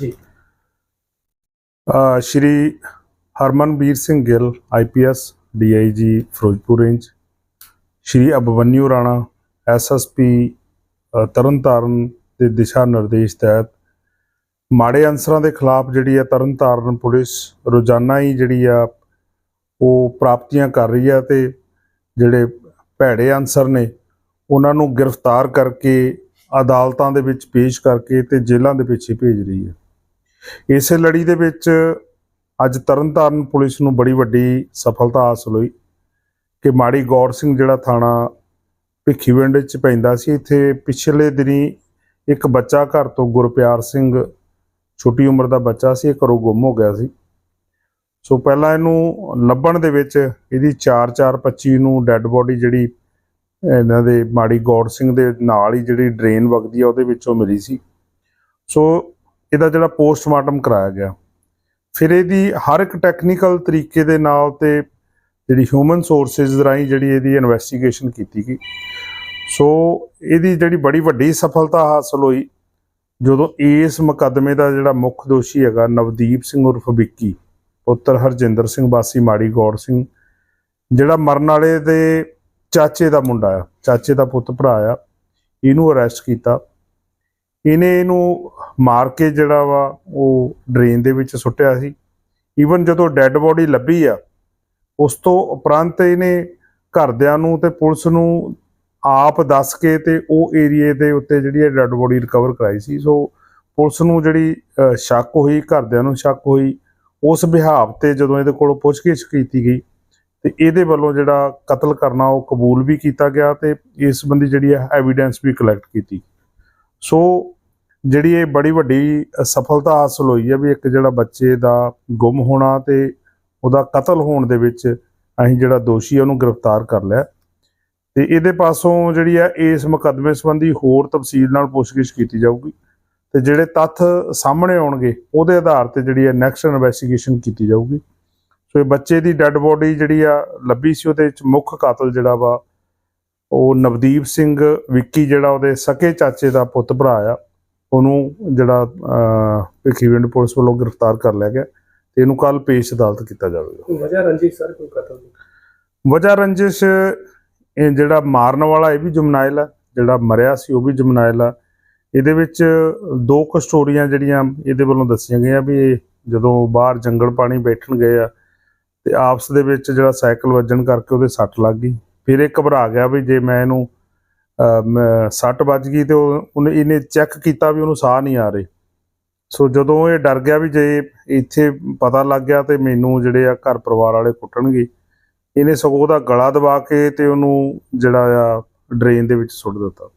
Ji. Shri Harmanveer Singh Gill IPS DIG Ferozepur range. Shri Abhimanyu Rana SSP Tarn Taran ਦੇ ਦਿਸ਼ਾ ਨਿਰਦੇਸ਼ ਤਹਿਤ। ਮਾੜੇ ਅਨਸਰਾਂ ਦੇ ਖਿਲਾਫ ਜਿਹੜੀ ਆ ਤਰਨਤਾਰਨ ਪੁਲਿਸ ਰੋਜ਼ਾਨਾ ਹੀ ਜਿਹੜੀ ਆ ਉਹ ਪ੍ਰਾਪਤੀਆਂ ਕਰ ਰਹੀ ਆ ਤੇ ਜਿਹੜੇ ਭੈੜੇ ਅਨਸਰ ਨੇ, ਉਹਨਾਂ ਨੂੰ ਗ੍ਰਿਫਤਾਰ ਕਰਕੇ ਅਦਾਲਤਾਂ ਦੇ ਵਿੱਚ ਪੇਸ਼ ਕਰਕੇ ਤੇ ਜੇਲ੍ਹਾਂ ਦੇ ਪਿੱਛੇ ਭੇਜ ਰਹੀ ਹੈ ਇਸੇ ਲੜੀ ਦੇ ਵਿੱਚ ਅੱਜ ਤਰਨਤਾਰਨ ਪੁਲਿਸ ਨੂੰ ਬੜੀ ਵੱਡੀ ਸਫਲਤਾ ਹਾਸਲ ਹੋਈ ਕਿ ਮਾੜੀ ਗੌਰ ਸਿੰਘ ਜਿਹੜਾ ਥਾਣਾ ਭਿੱਖੀਵਿੰਡ ਵਿੱਚ ਪੈਂਦਾ ਸੀ, ਇੱਥੇ ਪਿਛਲੇ ਦਿਨੀ ਇੱਕ ਬੱਚਾ ਘਰ ਤੋਂ ਗੁਰਪਿਆਰ ਸਿੰਘ, ਛੋਟੀ ਉਮਰ ਦਾ ਬੱਚਾ ਸੀ ਘਰੋਂ ਗੁੰਮ ਹੋ ਗਿਆ ਸੀ। ਸੋ ਪਹਿਲਾਂ ਇਹਨੂੰ ਲੱਭਣ ਦੇ ਵਿੱਚ ਇਹਦੀ 4-4-25 ਨੂੰ ਡੈੱਡ ਬੋਡੀ ਜਿਹੜੀ ਇਹਨਾਂ ਦੇ ਮਾੜੀ ਗੌਰ ਸਿੰਘ ਦੇ ਨਾਲ ਹੀ ਜਿਹੜੀ ਡਰੇਨ ਵਗਦੀ ਆ, ਉਹਦੇ ਵਿੱਚੋਂ ਮਿਲੀ ਸੀ। ਸੋ ਇਹਦਾ ਜਿਹੜਾ ਪੋਸਟਮਾਰਟਮ ਕਰਾਇਆ ਗਿਆ। ਫਿਰ ਇਹਦੀ ਹਰ ਇੱਕ ਟੈਕਨੀਕਲ ਤਰੀਕੇ ਦੇ ਨਾਲ ਤੇ ਜਿਹੜੀ ਹਿਊਮਨ ਸੋਰਸਸ ਰਾਹੀਂ ਜਿਹੜੀ ਇਹਦੀ ਇਨਵੈਸਟੀਗੇਸ਼ਨ ਕੀਤੀ ਗਈ। ਸੋ ਇਹਦੀ ਜਿਹੜੀ ਬੜੀ ਵੱਡੀ ਸਫਲਤਾ ਹਾਸਲ ਹੋਈ, ਜਦੋਂ ਇਸ ਮੁਕੱਦਮੇ ਦਾ ਜਿਹੜਾ ਮੁੱਖ ਦੋਸ਼ੀ ਹੈਗਾ ਨਵਦੀਪ ਸਿੰਘ ਉਰਫ ਵਿੱਕੀ, ਪੁੱਤਰ ਹਰਜਿੰਦਰ ਸਿੰਘ ਬਾਸੀ ਮਾੜੀ ਗੌਰ ਸਿੰਘ, ਜਿਹੜਾ ਮਰਨ ਵਾਲੇ ਦੇ ਚਾਚੇ ਦਾ ਮੁੰਡਾ ਆ, ਚਾਚੇ ਦਾ ਪੁੱਤ ਭਰਾ ਆ, ਇਹਨੂੰ ਅਰੈਸਟ ਕੀਤਾ। ਇਹਨੇ ਇਹਨੂੰ ਮਾਰ ਕੇ ਜਿਹੜਾ ਵਾ ਉਹ ਡਰੇਨ ਦੇ ਵਿੱਚ ਸੁੱਟਿਆ ਸੀ। ਈਵਨ ਜਦੋਂ ਡੈੱਡ ਬੋਡੀ ਲੱਭੀ ਆ, ਉਸ ਤੋਂ ਉਪਰੰਤ ਇਹਨੇ ਘਰਦਿਆਂ ਨੂੰ ਤੇ ਪੁਲਿਸ ਨੂੰ ਆਪ ਦੱਸ ਕੇ ਤੇ ਉਹ ਏਰੀਏ ਦੇ ਉੱਤੇ ਜਿਹੜੀ ਡੈੱਡ ਬੋਡੀ ਰਿਕਵਰ ਕਰਾਈ ਸੀ। ਸੋ ਪੁਲਿਸ ਨੂੰ ਜਿਹੜੀ ਸ਼ੱਕ ਹੋਈ, ਘਰਦਿਆਂ ਨੂੰ ਸ਼ੱਕ ਹੋਈ, ਉਸ ਵਿਹਾਵ ਤੇ ਜਦੋਂ ਇਹਦੇ ਕੋਲੋਂ ਪੁੱਛਗਿੱਛ ਕੀਤੀ ਗਈ, ਤੇ ਇਹਦੇ ਵੱਲੋਂ ਜਿਹੜਾ ਕਤਲ ਕਰਨਾ ਉਹ ਕਬੂਲ ਵੀ ਕੀਤਾ ਗਿਆ ਤੇ ਇਸ ਸੰਬੰਧੀ ਜਿਹੜੀ ਹੈ ਐਵੀਡੈਂਸ ਵੀ ਕਲੈਕਟ ਕੀਤੀ ਸੋ ਜਿਹੜੀ ਇਹ ਬੜੀ ਵੱਡੀ ਸਫਲਤਾ ਹਾਸਲ ਹੋਈ ਹੈ ਵੀ ਇੱਕ ਜਿਹੜਾ ਬੱਚੇ ਦਾ ਗੁੰਮ ਹੋਣਾ ਤੇ ਉਹਦਾ ਕਤਲ ਹੋਣ ਦੇ ਵਿੱਚ ਅਸੀਂ ਜਿਹੜਾ ਦੋਸ਼ੀ ਹੈ ਉਹਨੂੰ ਗ੍ਰਿਫਤਾਰ ਕਰ ਲਿਆ। ਤੇ ਇਹਦੇ ਪਾਸੋਂ ਜਿਹੜੀ ਹੈ ਇਸ ਮੁਕੱਦਮੇ ਸੰਬੰਧੀ ਹੋਰ ਤਫਸੀਲ ਨਾਲ ਪੁੱਛਗਿੱਛ ਕੀਤੀ ਜਾਊਗੀ। ਤੇ ਜਿਹੜੇ ਤੱਥ ਸਾਹਮਣੇ ਆਉਣਗੇ, ਉਹਦੇ ਆਧਾਰ ਤੇ ਜਿਹੜੀ ਹੈ ਨੈਕਸਟ ਇਨਵੈਸਟੀਗੇਸ਼ਨ ਕੀਤੀ ਜਾਊਗੀ। ਸੋ ਇਹ ਬੱਚੇ ਦੀ ਡੈੱਡ ਬੋਡੀ ਜਿਹੜੀ ਆ, ਲੱਭੀ ਸੀ, ਉਹਦੇ ਵਿੱਚ ਮੁੱਖ ਕਾਤਲ ਜਿਹੜਾ ਵਾ ਉਹ ਨਵਦੀਪ ਸਿੰਘ ਵਿੱਕੀ ਜਿਹੜਾ ਉਹਦੇ ਸਕੇ ਚਾਚੇ ਦਾ ਪੁੱਤ ਭਰਾ ਆ ਉਹਨੂੰ ਜਿਹੜਾ ਭਿੱਖੀਵਿੰਡ ਪੁਲਿਸ ਵੱਲੋਂ ਗ੍ਰਿਫਤਾਰ ਕਰ ਲਿਆ ਗਿਆ ਤੇ ਇਹਨੂੰ ਕੱਲ ਪੇਸ਼ ਅਦਾਲਤ ਕੀਤਾ ਜਾਵੇਗਾ। ਵਜ੍ਹਾ ਰੰਜਿਸ਼ ਸਰ ਕੋਈ ਕਤਲ ਵਜ੍ਹਾ ਰੰਜਿਸ਼ ਇਹ ਜਿਹੜਾ ਮਾਰਨ ਵਾਲਾ ਇਹ ਵੀ ਜਮਨਾਇਲ ਆ ਜਿਹੜਾ ਮਰਿਆ ਸੀ ਉਹ ਵੀ ਜਮਨਾਇਲ ਆ। ਇਹਦੇ ਵਿੱਚ ਦੋ ਕੁ ਸਟੋਰੀਆਂ ਜਿਹੜੀਆਂ ਇਹਦੇ ਵੱਲੋਂ ਦੱਸੀਆਂ ਗਈਆਂ ਵੀ ਜਦੋਂ ਬਾਹਰ ਜੰਗਲ ਪਾਣੀ ਬੈਠਣ ਗਏ ਆ ਤੇ ਆਪਸ ਦੇ ਵਿੱਚ ਜਿਹੜਾ ਸਾਈਕਲ ਵੱਜਣ ਕਰਕੇ ਉਹਦੇ ਸੱਟ ਲੱਗ ਗਈ। ਫਿਰ ਇਹ ਘਬਰਾ ਗਿਆ ਵੀ ਜੇ ਮੈਂ ਇਹਨੂੰ ਸੱਟ ਵੱਜ ਗਈ ਤੇ ਉਹਨੇ ਇਹਨੇ ਚੈੱਕ ਕੀਤਾ ਵੀ ਉਹਨੂੰ ਸਾਹ ਨਹੀਂ ਆ ਰਹੇ। ਸੋ ਜਦੋਂ ਇਹ ਡਰ ਗਿਆ ਵੀ ਜੇ ਇੱਥੇ ਪਤਾ ਲੱਗ ਗਿਆ ਤੇ ਮੈਨੂੰ ਜਿਹੜੇ ਆ ਘਰ ਪਰਿਵਾਰ ਵਾਲੇ ਕੁੱਟਣਗੇ, ਇਹਨੇ ਸਗੋਂ ਉਹਦਾ ਗਲਾ ਦਬਾ ਕੇ ਤੇ ਉਹਨੂੰ ਜਿਹੜਾ ਆ ਡਰੇਨ ਦੇ ਵਿੱਚ ਸੁੱਟ ਦਿੱਤਾ।